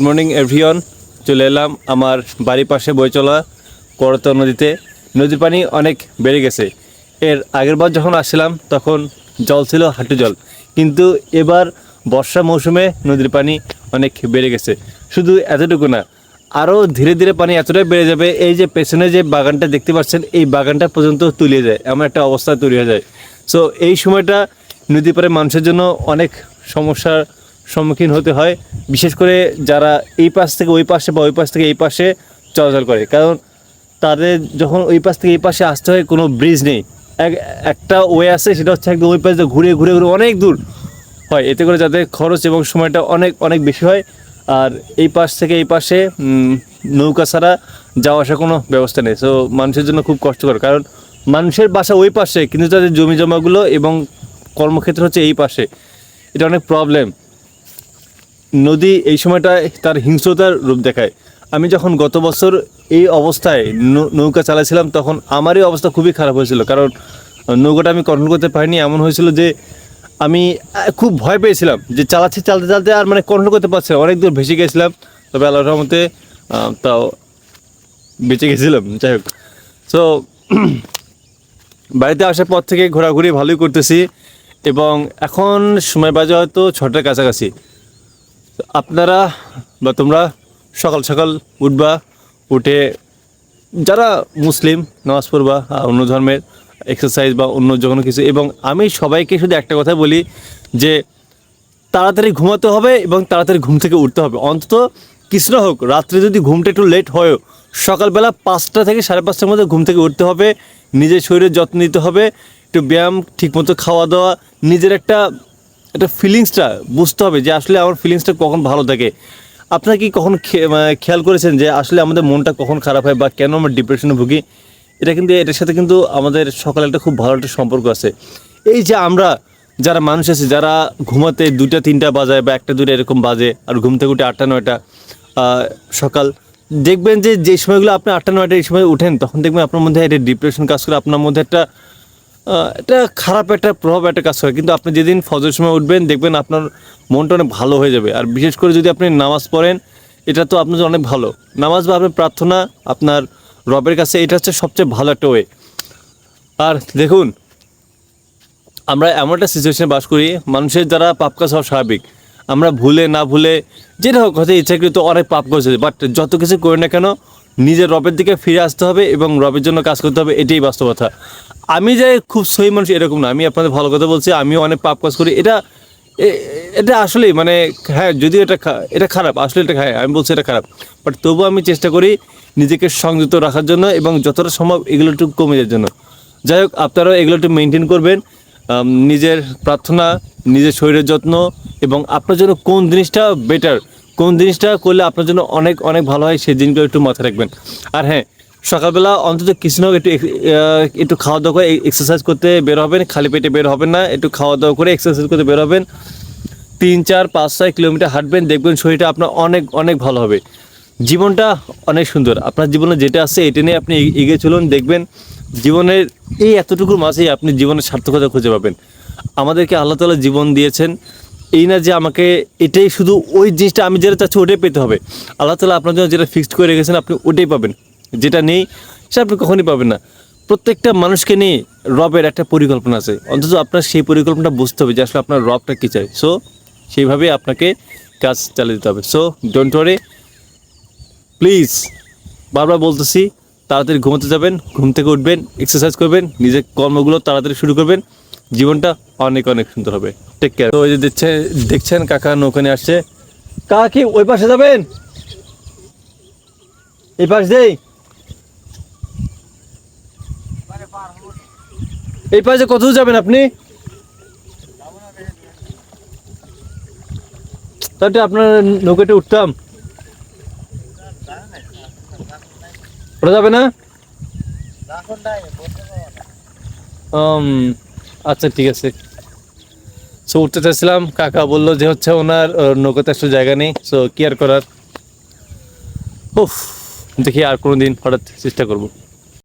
Good morning everyone চলে এলাম আমার বাড়ির পাশে বয়ে চলা করতোয়া নদীতে। নদীর পানি অনেক বেড়ে গেছে। এর আগের বার যখন আসছিলাম, তখন জল ছিল হাঁটু জল। কিন্তু এবার বর্ষা মৌসুমে নদীর পানি অনেক বেড়ে গেছে। শুধু এতটুকু না, আরও ধীরে ধীরে পানি এতটাই বেড়ে যাবে, এই যে পেছনে যে বাগানটা দেখতে পাচ্ছেন, এই বাগানটা পর্যন্ত তুলিয়ে যায়। এমন একটা অবস্থা তৈরি হয়ে যায়। সো এই সময়টা নদী পারে মানুষের জন্য অনেক সমস্যার সম্মুখীন হতে হয়, বিশেষ করে যারা এই পাশ থেকে ওই পাশে বা ওই পাশ থেকে এই পাশে চলাচল করে। কারণ তাদের যখন ওই পাশ থেকে এই পাশে আসতে হয়, কোনো ব্রিজ নেই। এক, একটা ওয়ে আছে, সেটা হচ্ছে একদম ওই পাশে ঘুরে ঘুরে ঘুরে অনেক দূর হয়। এতে করে যাদের খরচ এবং সময়টা অনেক অনেক বেশি হয়। আর এই পাশ থেকে এই পাশে নৌকা ছাড়া যাওয়া আসার কোনো ব্যবস্থা নেই। সো মানুষের জন্য খুব কষ্টকর। কারণ মানুষের বাসা ওই পাশে, কিন্তু তাদের জমি জমাগুলো এবং কর্মক্ষেত্র হচ্ছে এই পাশে। এটা অনেক প্রবলেম নদী এই সময়টায় তার হিংস্রতার রূপ দেখায়। আমি যখন গত বছর এই অবস্থায় নৌকা চালাছিলাম তখন আমারই অবস্থা খুবই খারাপ হয়েছিল। কারণ, নৌকাটা আমি কন্ট্রোল করতে পারিনি। এমন হয়েছিল যে, আমি খুব ভয় পেয়েছিলাম যে চালাচ্ছি, চালতে চালতে আর মানে কন্ট্রোল করতে পারছি অনেক দূর ভেসে গেছিলাম। তবে আল্লাহর রহমতে তাও বেঁচে গেছিলাম। যাই হোক। সো বাড়িতে আসার পর থেকে ঘোরাঘুরি ভালোই করতেছি এবং এখন সময় বাজে হয়তো ছটার কাছাকাছি। আপনারা বা তোমরা সকাল সকাল উঠবা, উঠে যারা মুসলিম, নামাজ পড়বা অন্য ধর্মের এক্সারসাইজ বা অন্য যে কোনো কিছু, এবং আমি সবাইকে শুধু একটা কথা বলি যে তাড়াতাড়ি ঘুমাতে হবে এবং তাড়াতাড়ি ঘুম থেকে উঠতে হবে। অন্তত কিছু না হোক, রাত্রে যদি ঘুমটা একটু লেট হয়ও, সকালবেলা পাঁচটা থেকে সাড়ে পাঁচটার মধ্যে ঘুম থেকে উঠতে হবে, নিজের শরীরের যত্ন নিতে হবে, একটু ব্যায়াম ঠিকমতো খাওয়া দাওয়া, নিজের একটা একটা ফিলিংসটা বুঝতে হবে যে আসলে আমার ফিলিংসটা কখন ভালো থাকে। আপনারা কি কখন খেয়াল করেছেন যে আসলে আমাদের মনটা কখন খারাপ হয় বা কেন আমরা ডিপ্রেশনে ভুগি? এটা কিন্তু, এটার সাথে কিন্তু আমাদের সকালে একটা খুব ভালো একটা সম্পর্ক আছে। এই যে আমরা যারা মানুষ আছে, যারা ঘুমাতে দুটা তিনটা বাজায় বা একটা দুটা এরকম বাজে আর ঘুম থেকে উঠে আটটা, নয়টা সকাল, দেখবেন যে যে সময়গুলো আপনি আটটা, নয়টা এই সময় উঠেন, তখন দেখবেন আপনার মধ্যে একটা ডিপ্রেশন কাজ করে, আপনার মধ্যে একটা একটা খারাপ একটা প্রভাব একটা কাজ করে। কিন্তু আপনি যেদিন ফজর সময় উঠবেন, দেখবেন আপনার মনটা অনেক ভালো হয়ে যাবে। আর বিশেষ করে যদি আপনি নামাজ পড়েন, এটা তো আপনার অনেক ভালো। নামাজ বা আপনার প্রার্থনা আপনার রবের কাছে, এটা হচ্ছে সবচেয়ে ভালো একটা ওয়ে আর দেখুন, আমরা এমন একটা সিচুয়েশনে বাস করি, মানুষের যারা পাপ কাজ হওয়া স্বাভাবিক। আমরা ভুলে না ভুলে, যেটা হোক, হয়তো ইচ্ছাকৃত অনেক পাপ করেছে বাট যত কিছু করি না কেন নিজের রবের দিকে ফিরে আসতে হবে এবং রবের জন্য কাজ করতে হবে, এটাই বাস্তবতা। আমি যে খুব সহি মানুষ এরকম না, আমি আপনাদের ভালো কথা বলছি, আমিও অনেক পাপ কাজ করি, এটা এটা আসলে মানে হ্যাঁ যদিও এটা এটা খারাপ আসলে এটা হ্যাঁ আমি বলছি এটা খারাপ বাট তবুও আমি চেষ্টা করি নিজেকে সংযত রাখার জন্য এবং যতটা সম্ভব এগুলো একটু কমে যাওয়ার জন্য। যাই হোক, আপনারাও এগুলো একটু মেনটেন করবেন নিজের প্রার্থনা, নিজের শরীরের যত্ন এবং আপনার জন্য কোন জিনিসটা বেটার কোন জিনিসটা করলে আপনার জন্য অনেক অনেক ভালো হয়, সেই জিনিসগুলো একটু মাথায় রাখবেন। আর হ্যাঁ সকালবেলা অন্তত কিছু না একটু একটু খাওয়া দাওয়া করে এক্সারসাইজ করতে বের হবেন, খালি পেটে বের হবেন না, একটু খাওয়া দাওয়া করে এক্সারসাইজ করতে বের হবেন। তিন, চার, পাঁচ, ছয় কিলোমিটার হাঁটবেন, দেখবেন শরীরটা আপনার অনেক অনেক ভালো হবে। জীবনটা অনেক সুন্দর। আপনার জীবনে যেটা আছে এটা নিয়ে আপনি এগিয়ে- চলুন, দেখবেন জীবনের এই এতটুকুর মাঝেই আপনি জীবনের সার্থকতা খুঁজে পাবেন। আমাদেরকে আল্লাহ তালা জীবন দিয়েছেন। এই না যে আমাকে এটাই শুধু ওই জিনিসটা আমি যেটা চাচ্ছি ওটাই পেতে হবে। আল্লাহ তালা আপনার জন্য যেটা ফিক্সড করে রেখেছেন, আপনি ওটাই পাবেন। যেটা নেই সেটা আপনি কখনই পাবেন না। প্রত্যেকটা মানুষকে নিয়ে রবের একটা পরিকল্পনা আছে। অন্তত আপনার সেই পরিকল্পনাটা বুঝতে হবে যে আসলে আপনার রবটা কী চাই সো সেইভাবে আপনাকে কাজ চালিয়ে দিতে হবে। সো ডোন্ট ওয়ারি প্লিজ বারবার বলতেছি, তাড়াতাড়ি ঘুমোতে যাবেন, ঘুম থেকে উঠবেন এক্সারসাইজ করবেন, নিজের কর্মগুলো তাড়াতাড়ি শুরু করবেন। জীবনটা অনেক অনেক সুন্দর হবে। টেক কেয়ার তো ওই যে দেখছে দেখছেন কাকা নৌকা নিয়ে আসছে। কাকা কি ওই পাশে যাবেন? এই পাশ দেই। এই পাশে কত যাবেন আপনি? তাহলে আপনার নৌকাতে উঠতাম। ওটা যাবে না? আচ্ছা ঠিক আছে। সো উঠতে চাইছিলাম। কাকা বলল যে হচ্ছে ওনার নৌকাতে আসলে জায়গা নেই সো কি আর করার? উফ, দেখি আর কোনো দিন হঠাৎ চেষ্টা করব।